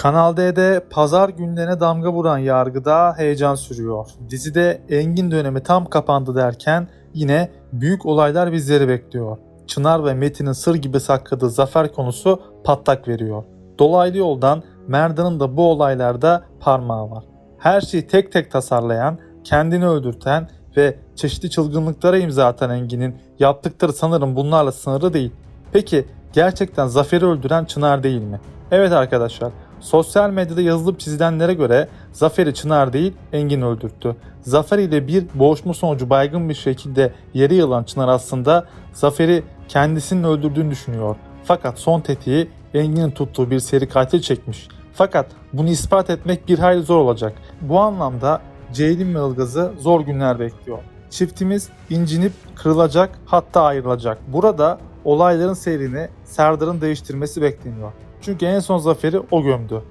Kanal D'de pazar günlerine damga vuran yargıda heyecan sürüyor. Dizide Engin dönemi tam kapandı derken yine büyük olaylar bizleri bekliyor. Çınar ve Metin'in sır gibi sakladığı zafer konusu patlak veriyor. Dolaylı yoldan Merdan'ın da bu olaylarda parmağı var. Her şeyi tek tek tasarlayan, kendini öldürten ve çeşitli çılgınlıklara imza atan Engin'in yaptıkları sanırım bunlarla sınırlı değil. Peki gerçekten Zafer'i öldüren Çınar değil mi? Evet arkadaşlar, sosyal medyada yazılıp çizilenlere göre Zafer'i Çınar değil Engin öldürttü. Zafer ile bir boğuşma sonucu baygın bir şekilde yere yılan Çınar aslında Zafer'i kendisinin öldürdüğünü düşünüyor. Fakat son tetiği Engin'in tuttuğu bir seri katil çekmiş. Fakat bunu ispat etmek bir hayli zor olacak. Bu anlamda Ceylin ve Ilgaz'ı zor günler bekliyor. Çiftimiz incinip kırılacak hatta ayrılacak. Burada olayların seyrini Serdar'ın değiştirmesi bekleniyor. Çünkü en son zaferi o gömdü.